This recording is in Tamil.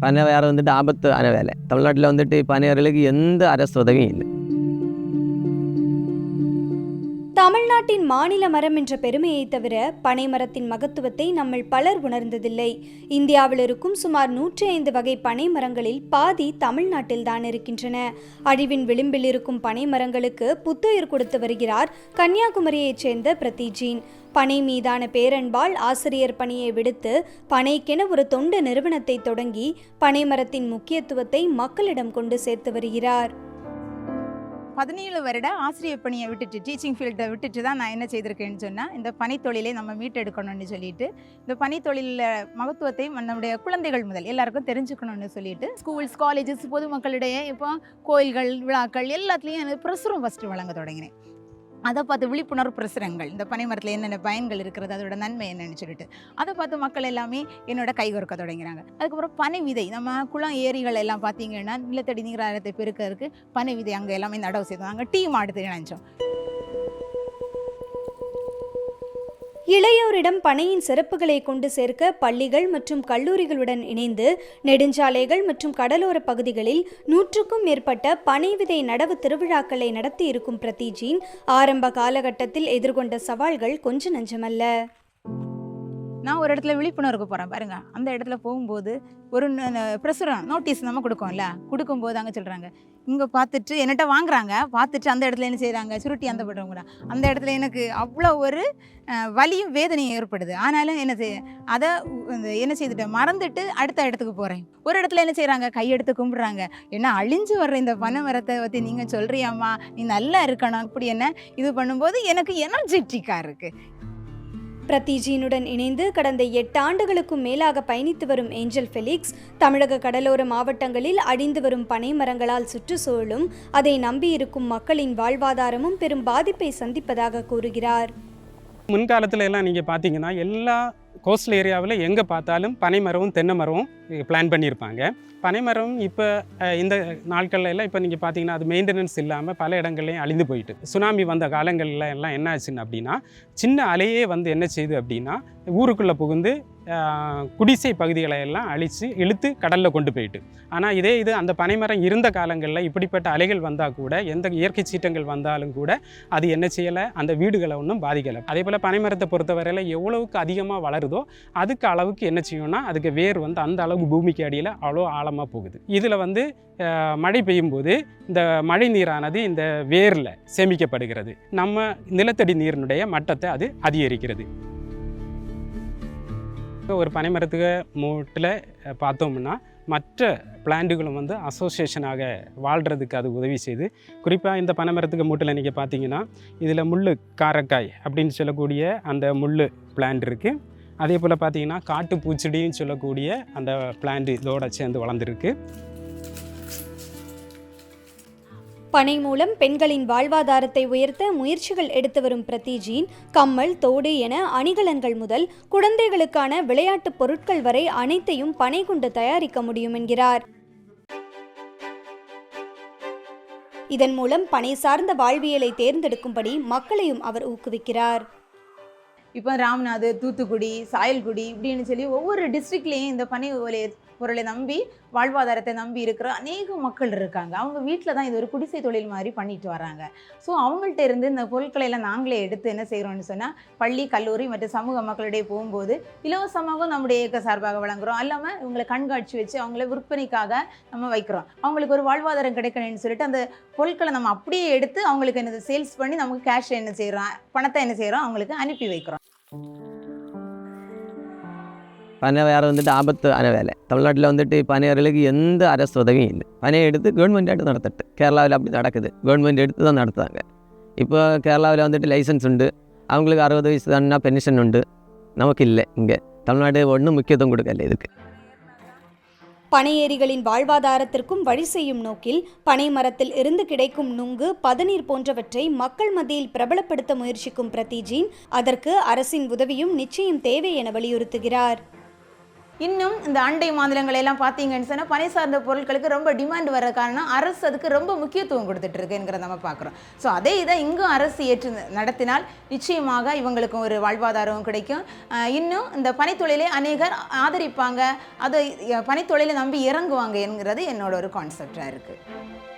பனை வேறு வந்துட்டு ஆபத்தான வேலை தமிழ்நாட்டில் வந்துட்டு பனையார்களுக்கு எந்த அரசு உதவியும் இல்லை மாநில மரம் என்ற பெருமையை தவிர பனைமரத்தின் மகத்துவத்தை நம்மில் பலர் உணர்ந்ததில்லை. இந்தியாவில் இருக்கும் சுமார் நூற்றி ஐந்து வகை பனை மரங்களில் பாதி தமிழ்நாட்டில் தான் இருக்கின்றன. அழிவின் விளிம்பில் இருக்கும் பனை மரங்களுக்கு புத்துயிர் கொடுத்து வருகிறார் கன்னியாகுமரியைச் சேர்ந்த பிரதீஜீன். பனை மீதான பேரன்பால் ஆசிரியர் பணியை விடுத்து பனைக்கென ஒரு தொண்டு நிறுவனத்தை தொடங்கி பனைமரத்தின் முக்கியத்துவத்தை மக்களிடம் கொண்டு சேர்த்து வருகிறார். பதினேழு வருட ஆசிரியர் பணியை விட்டுட்டு டீச்சிங் ஃபீல்டை விட்டுட்டு தான் நான் என்ன செய்திருக்கேன்னு சொன்னால் இந்த பனித்தொழிலை நம்ம மீட்டெடுக்கணும்னு சொல்லிட்டு இந்த பனித்தொழிலில் மகத்துவத்தை நம்முடைய குழந்தைகள் முதல் எல்லாருக்கும் தெரிஞ்சுக்கணும்னு சொல்லிட்டு ஸ்கூல்ஸ் காலேஜஸ் பொதுமக்களிடையே இப்போ கோயில்கள் விழாக்கள் எல்லாத்துலேயும் எனக்கு பிரசுரம் ஃபஸ்ட்டு வழங்க தொடங்கினேன். அதை பார்த்து விழிப்புணர்வு பிரசுரங்கள் இந்த பனை மரத்தில் என்னென்ன பயன்கள் இருக்கிறது அதோட நன்மை என்னன்னு சொல்லிட்டு அதை பார்த்து மக்கள் எல்லாமே என்னோட கைகொறுக்க தொடங்கிறாங்க. அதுக்கப்புறம் பனை விதை நம்ம குளம் ஏரிகள் எல்லாம் பார்த்தீங்கன்னா நிலத்தடி நீராரத்தை பெருக்கிறதுக்கு பனை விதை அங்கே எல்லாமே நடவு செய்தோம் அங்கே டீ மாடுத்து நினைச்சோம் இளையோரிடம் பனையின் சிறப்புகளை கொண்டு சேர்க்க பள்ளிகள் மற்றும் கல்லூரிகளுடன் இணைந்து நெடுஞ்சாலைகள் மற்றும் கடலோர பகுதிகளில் நூற்றுக்கும் மேற்பட்ட பனை விதை நடவு திருவிழாக்களை நடத்தி இருக்கும் பிரதீஜின் ஆரம்ப காலகட்டத்தில் எதிர்கொண்ட சவால்கள் கொஞ்ச நஞ்சமல்ல. நான் ஒரு இடத்துல விழிப்புணர்வு போகிறேன் பாருங்க. அந்த இடத்துல போகும்போது ஒரு ந- பிரசுரம் நோட்டீஸ் நம்ம கொடுக்கோம்ல. கொடுக்கும்போது அங்கே சொல்கிறாங்க இங்கே பார்த்துட்டு என்கிட்ட வாங்குறாங்க? பார்த்துட்டு அந்த இடத்துல என்ன செய்கிறாங்க சுருட்டி அந்த படுறவங்க அந்த இடத்துல எனக்கு அவ்வளோ ஒரு வலியும் வேதனையும் ஏற்படுது. ஆனாலும் என்ன செய்ய அதை என்ன செய்துட்டேன் மறந்துட்டு அடுத்த இடத்துக்கு போகிறேன் ஒரு இடத்துல என்ன செய்கிறாங்க கையெடுத்து கும்பிட்றாங்க. என்ன அழிஞ்சு வர்ற இந்த பனை மரத்தை பற்றி நீங்கள் சொல்கிறியாம்மா நீ நல்லா இருக்கணும். அப்படி என்ன? இது பண்ணும்போது எனக்கு எனர்ஜெட்டிக்காக இருக்குது பிரதீஜினுடன் இணைந்து கடந்த எட்டு ஆண்டுகளுக்கும் மேலாக பயணித்து வரும் ஏஞ்சல் ஃபெலிக்ஸ் தமிழக கடலோர மாவட்டங்களில் அழிந்து வரும் பனை மரங்களால் சுற்றுச்சூழலும் அதை நம்பியிருக்கும் மக்களின் வாழ்வாதாரமும் பெரும் பாதிப்பை சந்திப்பதாக கூறுகிறார். முன்காலத்துல எல்லாம் நீங்கள் பார்த்தீங்கன்னா எல்லா கோஸ்டல் ஏரியாவில் எங்கே பார்த்தாலும் பனை மரமும் தென்னை மரமும் பிளான் பண்ணியிருப்பாங்க. பனை மரம் இப்போ இந்த நாட்கள்ல எல்லாம் இப்போ நீங்கள் பார்த்தீங்கன்னா அது மெயின்டெனன்ஸ் இல்லாமல் பல இடங்கள்லையும் அழிந்து போயிட்டு சுனாமி வந்த காலங்களில் எல்லாம் என்ன ஆச்சுன்னு அப்படின்னா சின்ன அலையே வந்து என்ன செய்யுது அப்படின்னா ஊருக்குள்ளே புகுந்து குடிசை பகுதிகளை எல்லாம் அழித்து இழுத்து கடலில் கொண்டு போயிட்டு. ஆனால் இதே இது அந்த பனைமரம் இருந்த காலங்களில் இப்படிப்பட்ட அலைகள் வந்தால் கூட எந்த இயற்கை சீற்றங்கள் வந்தாலும் கூட அது என்ன செய்யலை? அந்த வீடுகளை ஒன்றும் பாதிக்கலை. அதே போல் பனைமரத்தை பொறுத்தவரையில் எவ்வளவுக்கு அதிகமாக வளருதோ அதுக்கு அளவுக்கு என்ன செய்யும்னா அதுக்கு வேர் வந்து அந்த அளவுக்கு பூமிக்கு அடியில் அவ்வளோ ஆழமாக போகுது. இதில் வந்து மழை பெய்யும்போது இந்த மழை நீரானது இந்த வேரில் சேமிக்கப்படுகிறது. நம்ம நிலத்தடி நீரினுடைய மட்டத்தை அது அதிகரிக்கிறது. ஒரு பனைமரத்துக்கு மூட்டில் பார்த்தோம்னா மற்ற பிளான்ட்டுகளும் வந்து அசோசியேஷனாக வாழ்கிறதுக்கு அது உதவி செய்து குறிப்பாக இந்த பனைமரத்துக்கு மூட்டில் நீங்கள் பார்த்தீங்கன்னா இதில் முள் காரக்காய் அப்படின்னு சொல்லக்கூடிய அந்த முள் பிளான்ட் இருக்குது அதே போல் பார்த்தீங்கன்னா காட்டு பூச்செடின்னு சொல்லக்கூடிய அந்த பிளான்ட் இதோட சேர்ந்து வளர்ந்துருக்கு. பனை மூலம் பெண்களின் வாழ்வாதாரத்தை உயர்த்த முயற்சிகள் எடுத்து வரும் பிரதீஜின் கம்மல் தோடு என அணிகலன்கள் முதல் குழந்தைகளுக்கான விளையாட்டுப் பொருட்கள் வரை அனைத்தையும் பனை கொண்டு தயாரிக்க முடியும் என்கிறார். இதன் மூலம் பனை சார்ந்த வாழ்வியலை தேர்ந்தெடுக்கும்படி மக்களையும் அவர் ஊக்குவிக்கிறார். இப்போ ராமநாத் தூத்துக்குடி சாயல்குடி இப்படின்னு சொல்லி ஒவ்வொரு டிஸ்ட்ரிக்ட்லேயும் இந்த பனை ஓலை பொருளை நம்பி வாழ்வாதாரத்தை நம்பி இருக்கிற அநேக மக்கள் இருக்காங்க. அவங்க வீட்டில் தான் இது ஒரு குடிசை தொழில் மாதிரி பண்ணிட்டு வராங்க. ஸோ அவங்கள்ட்ட இருந்து இந்த பொருட்களை எல்லாம் நாங்களே எடுத்து என்ன செய்கிறோம்னு சொன்னால் பள்ளி கல்லூரி மற்றும் சமூக மக்களிடையே போகும்போது இலவசமாகவும் நம்முடைய இயக்க சார்பாக வழங்குறோம். அல்லாமல் இவங்களை கண்காட்சி வச்சு அவங்கள விற்பனைக்காக நம்ம வைக்கிறோம். அவங்களுக்கு ஒரு வாழ்வாதாரம் கிடைக்கணும்னு சொல்லிட்டு அந்த பொருட்களை நம்ம அப்படியே எடுத்து அவங்களுக்கு என்னது சேல்ஸ் பண்ணி நமக்கு கேஷ் என்ன செய்கிறோம் பணத்தை என்ன செய்கிறோம் அவங்களுக்கு அனுப்பி வைக்கிறோம். பனையாறு வந்துட்டு ஆபத்து அன வேலை. தமிழ்நாட்டில் வந்துட்டு பனையாறுகளுக்கு எந்த அரசு உதவியும் இல்லை. பனையை எடுத்து கவர்மெண்ட் எடுத்து நடத்தட்டு. கேரளாவில் அப்படி நடக்குது. கவர்மெண்ட் எடுத்து தான் நடத்துகிறாங்க இப்போ கேரளாவில் வந்துட்டு லைசன்ஸ் உண்டு. அவங்களுக்கு அறுபது வயசு தானா பென்ஷன் உண்டு. நமக்கு இல்லை இங்கே. தமிழ்நாடு ஒன்றும் முக்கியத்துவம் கொடுக்கல இதுக்கு. பனையேரிகளின் வாழ்வாதாரத்திற்கும் வழி செய்யும் நோக்கில் பனை மரத்தில் இருந்து கிடைக்கும் நுங்கு பதநீர் போன்றவற்றை மக்கள் மத்தியில் பிரபலப்படுத்த முயற்சிக்கும் பிரதீஜின் அதற்கு அரசின் உதவியும் நிச்சயம் தேவை என வலியுறுத்துகிறார். இன்னும் இந்த அண்டை மாநிலங்கள் எல்லாம் பார்த்தீங்கன்னு சொன்னால் பனை சார்ந்த பொருட்களுக்கு ரொம்ப டிமாண்ட் வர காரணம் அரசு அதுக்கு ரொம்ப முக்கியத்துவம் கொடுத்துட்டு இருக்குங்கிறத நம்ம பார்க்குறோம். ஸோ அதே இதை இங்கும் அரசு ஏற்று நடத்தினால் நிச்சயமாக இவங்களுக்கும் ஒரு வாழ்வாதாரம் கிடைக்கும். இன்னும் இந்த பனைத்தொழிலை அநேகர் ஆதரிப்பாங்க. அதை பனைத்தொழிலை நம்பி இறங்குவாங்க என்கிறது என்னோட ஒரு கான்செப்டாக இருக்குது